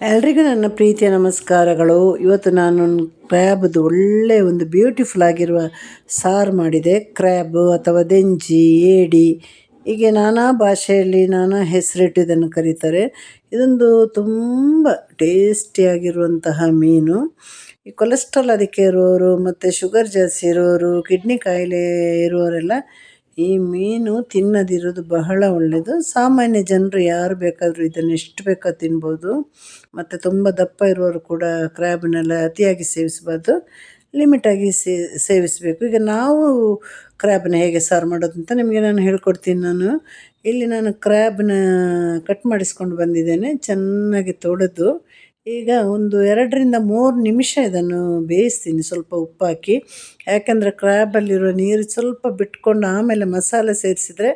ಎಲ್ರಿಗೂ ನನ್ನ ಪ್ರೀತಿಯ ನಮಸ್ಕಾರಗಳು. ಇವತ್ತು ನಾನು ಕ್ರ್ಯಾಬ್ದು ಒಳ್ಳೆಯ ಒಂದು ಬ್ಯೂಟಿಫುಲ್ ಆಗಿರುವ ಸಾರು ಮಾಡಿದೆ. ಕ್ರ್ಯಾಬ್ ಅಥವಾ ದೆಂಜಿ, ಏಡಿ, ಹೀಗೆ ನಾನಾ ಭಾಷೆಯಲ್ಲಿ ನಾನಾ ಹೆಸರಿಟ್ಟು ಇದನ್ನು ಕರೀತಾರೆ. ಇದೊಂದು ತುಂಬ ಟೇಸ್ಟಿಯಾಗಿರುವಂತಹ ಮೀನು. ಈ ಕೊಲೆಸ್ಟ್ರಾಲ್ ಅದಕ್ಕೆ ಇರೋರು ಮತ್ತು ಶುಗರ್ ಜಾಸ್ತಿ ಇರೋರು, ಕಿಡ್ನಿ ಕಾಯಿಲೆ ಇರುವವರೆಲ್ಲ ಈ ಮೀನು ತಿನ್ನದಿರೋದು ಬಹಳ ಒಳ್ಳೆಯದು ಸಾಮಾನ್ಯ ಜನರು ಯಾರು ಬೇಕಾದರೂ ಇದನ್ನು ಎಷ್ಟು ಬೇಕೋ ತಿನ್ಬೋದು. ಮತ್ತು ತುಂಬ ದಪ್ಪ ಇರೋರು ಕೂಡ ಕ್ರ್ಯಾಬ್ನೆಲ್ಲ ಅತಿಯಾಗಿ ಸೇವಿಸಬಾರ್ದು. ಲಿಮಿಟಾಗಿ ಸೇವಿಸಬೇಕು. ಈಗ ನಾವು ಕ್ರ್ಯಾಬ್ನ ಹೇಗೆ ಸಾರು ಮಾಡೋದು ಅಂತ ನಿಮಗೆ ನಾನು ಹೇಳ್ಕೊಡ್ತೀನಿ ನಾನು. ಇಲ್ಲಿ ನಾನು ಕ್ರ್ಯಾಬ್ನ ಕಟ್ ಮಾಡಿಸ್ಕೊಂಡು ಬಂದಿದ್ದೇನೆ. ಚೆನ್ನಾಗಿ ತೊಳೆದು ಈಗ ಒಂದು ಎರಡರಿಂದ ಮೂರು ನಿಮಿಷ ಇದನ್ನು ಬೇಯಿಸ್ತೀನಿ, ಸ್ವಲ್ಪ ಉಪ್ಪು ಹಾಕಿ ಯಾಕಂದರೆ ಕ್ರ್ಯಾಬಲ್ಲಿರೋ ನೀರು ಸ್ವಲ್ಪ ಬಿಟ್ಕೊಂಡು ಆಮೇಲೆ ಮಸಾಲೆ ಸೇರಿಸಿದ್ರೆ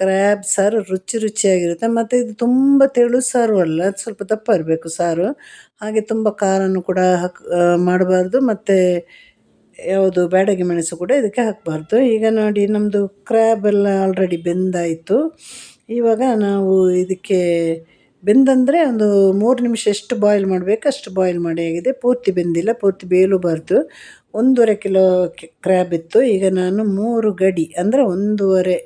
ಕ್ರ್ಯಾಬ್ ಸಾರು ರುಚಿ ರುಚಿಯಾಗಿರುತ್ತೆ. ಮತ್ತು ಇದು ತುಂಬ ತೆಳು ಸಾರು ಅಲ್ಲ ಸ್ವಲ್ಪ ದಪ್ಪ ಇರಬೇಕು ಸಾರು. ಹಾಗೆ ತುಂಬ ಖಾರನೂ ಕೂಡ ಹಾಕ್ ಮಾಡಬಾರ್ದು. ಮತ್ತು ಯಾವುದು ಬ್ಯಾಡಗಿ ಮೆಣಸು ಕೂಡ ಇದಕ್ಕೆ ಹಾಕಬಾರ್ದು. ಈಗ ನೋಡಿ ನಮ್ಮದು ಕ್ರ್ಯಾಬ್ ಎಲ್ಲ ಆಲ್ರೆಡಿ ಬೆಂದಾಯಿತು. ಇವಾಗ ನಾವು ಇದಕ್ಕೆ ಬೆಂದಂದರೆ ಒಂದು ಮೂರು ನಿಮಿಷ ಎಷ್ಟು ಬಾಯ್ಲ್ ಮಾಡಬೇಕು ಅಷ್ಟು ಬಾಯ್ಲ್ ಮಾಡಿ ಆಗಿದೆ ಪೂರ್ತಿ ಬೆಂದಿಲ್ಲ, ಪೂರ್ತಿ ಬೇಯಲೂಬಾರ್ದು ಒಂದೂವರೆ ಕಿಲೋ ಕ್ರ್ಯಾಬ್ ಇತ್ತು. ಈಗ ನಾನು ಮೂರು ಗಡಿ, ಅಂದರೆ ಒಂದೂವರೆ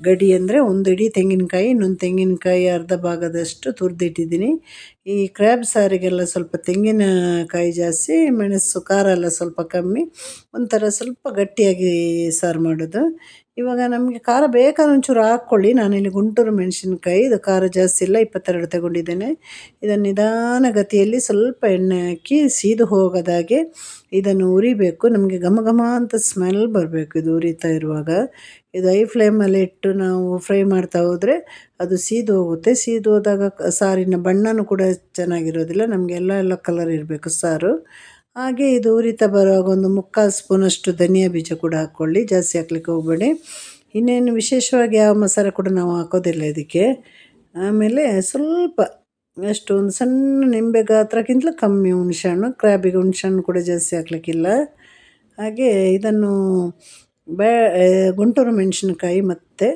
ಗಡಿ ಅಂದರೆ ಒಂದು ಇಡೀ ತೆಂಗಿನಕಾಯಿ, ಇನ್ನೊಂದು ತೆಂಗಿನಕಾಯಿ ಅರ್ಧ ಭಾಗದಷ್ಟು ತುರಿದಿಟ್ಟಿದ್ದೀನಿ. ಈ ಕ್ರ್ಯಾಬ್ ಸಾರಿಗೆಲ್ಲ ಸ್ವಲ್ಪ ತೆಂಗಿನಕಾಯಿ ಜಾಸ್ತಿ, ಮೆಣಸು, ಖಾರ ಎಲ್ಲ ಸ್ವಲ್ಪ ಕಮ್ಮಿ. ಒಂಥರ ಸ್ವಲ್ಪ ಗಟ್ಟಿಯಾಗಿ ಸಾರು ಮಾಡೋದು. ಇವಾಗ ನಮಗೆ ಖಾರ ಬೇಕಾದ್ರೆ ಒಂಚೂರು ಹಾಕ್ಕೊಳ್ಳಿ. ನಾನಿಲ್ಲಿ ಗುಂಟೂರು ಮೆಣಸಿನ್ಕಾಯಿ, ಇದು ಖಾರ ಜಾಸ್ತಿ ಇಲ್ಲ, ಇಪ್ಪತ್ತೆರಡು ತಗೊಂಡಿದ್ದೇನೆ. ಇದನ್ನು ನಿಧಾನ ಗತಿಯಲ್ಲಿ ಸ್ವಲ್ಪ ಎಣ್ಣೆ ಹಾಕಿ ಸೀದು ಹೋಗೋದಾಗೆ ಇದನ್ನು ಉರಿಬೇಕು. ನಮಗೆ ಘಮ ಘಮ ಅಂತ ಸ್ಮೆಲ್ ಬರಬೇಕು ಇದು ಉರಿತಾ ಇರುವಾಗ. ಇದು ಐ ಫ್ಲೇಮಲ್ಲಿ ಇಟ್ಟು ನಾವು ಫ್ರೈ ಮಾಡ್ತಾ ಹೋದರೆ ಅದು ಸೀದು ಹೋಗುತ್ತೆ. ಸೀದು ಹೋದಾಗ ಸಾರಿನ ಬಣ್ಣನೂ ಕೂಡ ಚೆನ್ನಾಗಿರೋದಿಲ್ಲ. ನಮಗೆ ಎಲ್ಲ ಎಲ್ಲ ಕಲರ್ ಇರಬೇಕು ಸಾರು. ಹಾಗೆ ಇದು ಉರಿತಾ ಬರುವಾಗ ಒಂದು ಮುಕ್ಕಾಲು ಸ್ಪೂನಷ್ಟು ಧನಿಯಾ ಬೀಜ ಕೂಡ ಹಾಕ್ಕೊಳ್ಳಿ. ಜಾಸ್ತಿ ಹಾಕ್ಲಿಕ್ಕೆ ಹೋಗಬೇಡಿ. ಇನ್ನೇನು ವಿಶೇಷವಾಗಿ ಯಾವ ಮಸಾಲೆ ಕೂಡ ನಾವು ಹಾಕೋದಿಲ್ಲ ಇದಕ್ಕೆ. ಆಮೇಲೆ ಸ್ವಲ್ಪ ಎಷ್ಟು ಒಂದು ಸಣ್ಣ ನಿಂಬೆ ಗಾತ್ರಕ್ಕಿಂತಲೂ ಕಮ್ಮಿ ಹುಣ್ಸೆಹಣ್ಣು, ಕ್ರ್ಯಾಬಿಗೆ ಹುಣ್ಸೆಹಣ್ಣು ಕೂಡ ಜಾಸ್ತಿ ಹಾಕ್ಲಿಕ್ಕಿಲ್ಲ. ಹಾಗೆ ಇದನ್ನು ಬೇ ಗುಂಟೂರು ಮೆಣಸಿನ್ಕಾಯಿ ಮತ್ತು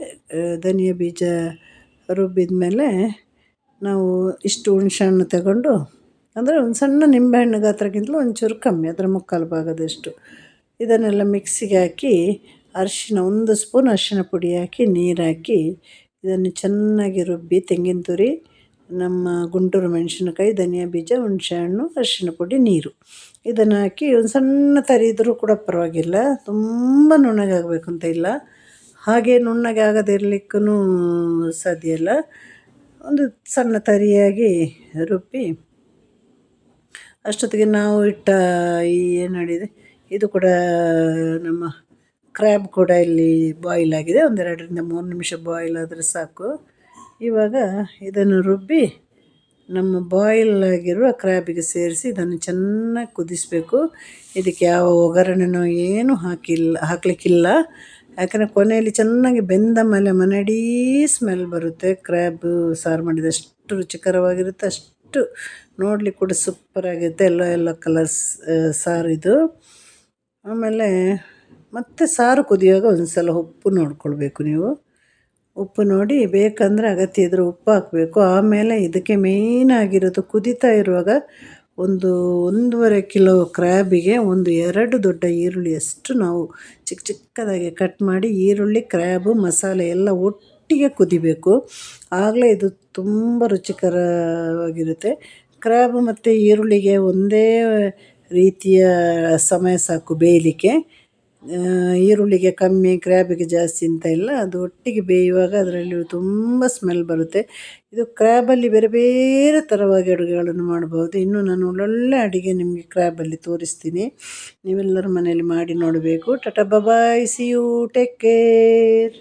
ಧನಿಯಾ ಬೀಜ ರುಬ್ಬಿದ ಮೇಲೆ ನಾವು ಇಷ್ಟು ಹುಣ್ಸೆಹಣ್ಣು ತಗೊಂಡು ಅಂದರೆ ಒಂದು ಸಣ್ಣ ನಿಂಬೆಹಣ್ಣು ಗಾತ್ರಕ್ಕಿಂತಲೂ ಒಂಚೂರು ಕಮ್ಮಿ, ಅದರ ಮುಕ್ಕಾಲು ಭಾಗದಷ್ಟು. ಇದನ್ನೆಲ್ಲ ಮಿಕ್ಸಿಗೆ ಹಾಕಿ, ಅರಿಶಿನ, ಒಂದು ಸ್ಪೂನ್ ಅರಿಶಿನ ಪುಡಿ ಹಾಕಿ, ನೀರು ಹಾಕಿ, ಇದನ್ನು ಚೆನ್ನಾಗಿ ರುಬ್ಬಿ, ತೆಂಗಿನ ತುರಿ, ನಮ್ಮ ಗುಂಟೂರು ಮೆಣಸಿನಕಾಯಿ, ಧನಿಯಾ ಬೀಜ, ಹುಣಸೆಹಣ್ಣು, ಅರಿಶಿನ ಪುಡಿ, ನೀರು. ಇದನ್ನು ಹಾಕಿ ಒಂದು ಸಣ್ಣ ತರಿ ಇದ್ದರೂ ಕೂಡ ಪರವಾಗಿಲ್ಲ, ತುಂಬ ನುಣ್ಣಗಾಗಬೇಕು ಅಂತ ಇಲ್ಲ. ಹಾಗೆ ನುಣ್ಣಗೆ ಆಗದಿರ್ಲಿಕ್ಕೂ ಸಾಧ್ಯ ಇಲ್ಲ. ಒಂದು ಸಣ್ಣ ತರಿಯಾಗಿ ರುಬ್ಬಿ ಅಷ್ಟೊತ್ತಿಗೆ ನಾವು ಇಟ್ಟ ಈ ಏನು ಹೇಳಿದೆ ಇದು ಕೂಡ ನಮ್ಮ ಕ್ರ್ಯಾಬ್ ಕೂಡ ಇಲ್ಲಿ ಬಾಯ್ಲ್ ಆಗಿದೆ ಒಂದೆರಡರಿಂದ ಮೂರು ನಿಮಿಷ ಬಾಯ್ಲ್ ಆದರೆ ಸಾಕು. ಇವಾಗ ಇದನ್ನು ರುಬ್ಬಿ ನಮ್ಮ ಬಾಯ್ಲ್ ಆಗಿರುವ ಕ್ರ್ಯಾಬಿಗೆ ಸೇರಿಸಿ ಇದನ್ನು ಚೆನ್ನಾಗಿ ಕುದಿಸಬೇಕು. ಇದಕ್ಕೆ ಯಾವ ಒಗ್ಗರಣೆನೋ ಏನು ಹಾಕಿಲ್ಲ, ಹಾಕಲಿಕ್ಕಿಲ್ಲ. ಯಾಕಂದರೆ ಕೊನೆಯಲ್ಲಿ ಚೆನ್ನಾಗಿ ಬೆಂದ ಮೇಲೆ ಮನೆಡೀ ಸ್ಮೆಲ್ ಬರುತ್ತೆ. ಕ್ರ್ಯಾಬ್ ಸಾರು ಮಾಡಿದಷ್ಟು ರುಚಿಕರವಾಗಿರುತ್ತೆ, ಅಷ್ಟು ನೋಡ್ಲಿಕ್ಕೆ ಕೂಡ ಸೂಪರಾಗಿರುತ್ತೆ ಎಲ್ಲ ಎಲ್ಲ ಕಲರ್ಸ್ ಸಾರು ಇದು. ಆಮೇಲೆ ಮತ್ತೆ ಸಾರು ಕುದಿಯುವಾಗ ಒಂದು ಸಲ ಉಪ್ಪು ನೋಡ್ಕೊಳ್ಬೇಕು ನೀವು. ಉಪ್ಪು ನೋಡಿ ಬೇಕಂದರೆ ಅಗತ್ಯ ಇದ್ದರೆ ಉಪ್ಪು ಹಾಕಬೇಕು. ಆಮೇಲೆ ಇದಕ್ಕೆ ಮೇಯ್ನ್ ಆಗಿರೋದು ಕುದೀತಾ ಇರುವಾಗ ಒಂದು ಒಂದೂವರೆ ಕಿಲೋ ಕ್ರ್ಯಾಬಿಗೆ ಒಂದು ಎರಡು ದೊಡ್ಡ ಈರುಳ್ಳಿಯಷ್ಟು ನಾವು ಚಿಕ್ಕ ಚಿಕ್ಕದಾಗಿ ಕಟ್ ಮಾಡಿ ಈರುಳ್ಳಿ, ಕ್ರ್ಯಾಬು, ಮಸಾಲೆ ಎಲ್ಲ ಒಟ್ಟಿಗೆ ಕುದಿಬೇಕು. ಆಗಲೇ ಇದು ತುಂಬ ರುಚಿಕರವಾಗಿರುತ್ತೆ. ಕ್ರ್ಯಾಬ್ ಮತ್ತು ಈರುಳ್ಳಿಗೆ ಒಂದೇ ರೀತಿಯ ಸಮಯ ಸಾಕು ಬೇಯಲಿಕ್ಕೆ. ಈರುಳ್ಳಿಗೆ ಕಮ್ಮಿ, ಕ್ರ್ಯಾಬಿಗೆ ಜಾಸ್ತಿ ಅಂತ ಇಲ್ಲ. ಅದು ಒಟ್ಟಿಗೆ ಬೇಯುವಾಗ ಅದರಲ್ಲಿ ತುಂಬ ಸ್ಮೆಲ್ ಬರುತ್ತೆ. ಇದು ಕ್ರ್ಯಾಬಲ್ಲಿ ಬೇರೆ ಬೇರೆ ಥರವಾಗಿ ಅಡುಗೆಗಳನ್ನು ಮಾಡ್ಬೋದು ಇನ್ನೂ ನಾನು ಒಳ್ಳೊಳ್ಳೆ ಅಡುಗೆ ನಿಮಗೆ ಕ್ರ್ಯಾಬಲ್ಲಿ ತೋರಿಸ್ತೀನಿ. ನೀವೆಲ್ಲರೂ ಮನೆಯಲ್ಲಿ ಮಾಡಿ ನೋಡಬೇಕು. Tata bye bye see you take care